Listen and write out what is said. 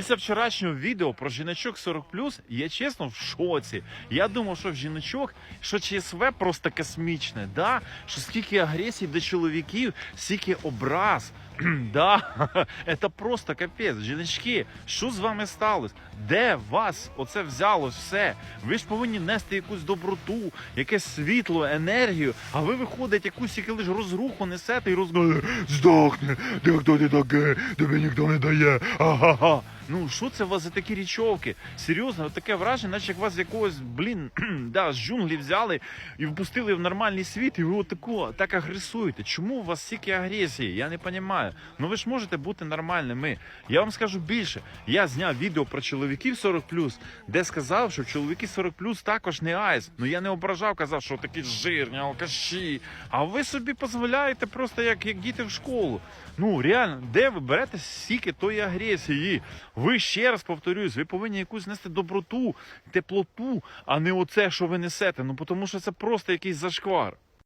Після вчорашнього відео про жіночок 40 я чесно в шоці. Я думав, що в жіночок, що ЧСВ просто космічне, да? що скільки агресії до чоловіків, стільки образ. Да, це просто капець. Жіночки, що з вами сталося? Де вас оце взялось все? Ви ж повинні нести якусь доброту, якесь світло, енергію, а ви виходите якусь тільки лиш розруху несете і розказуєте, здохне, де хто ти таке, тобі ніхто не дає. Ага. Ну що це у вас за такі річовки? Серйозно, таке враження, наче як вас якогось, блін, да, з джунглі взяли і впустили в нормальний світ, і ви отако так агресуєте. Чому у вас стільки агресії? Я не розумію. Ну ви ж можете бути нормальними. Я вам скажу більше. Я зняв відео про чоловіків 40 де сказав, що чоловіки 40 також не айс. Ну я не ображав, казав, що такі жирні, алкаші. А ви собі дозволяєте просто як, як діти в школу. Ну реально, де ви берете стільки тої агресії? Ви ще раз повторюсь, ви повинні якусь нести доброту, теплоту, а не оце, що ви несете. Ну тому що це просто якийсь зашквар.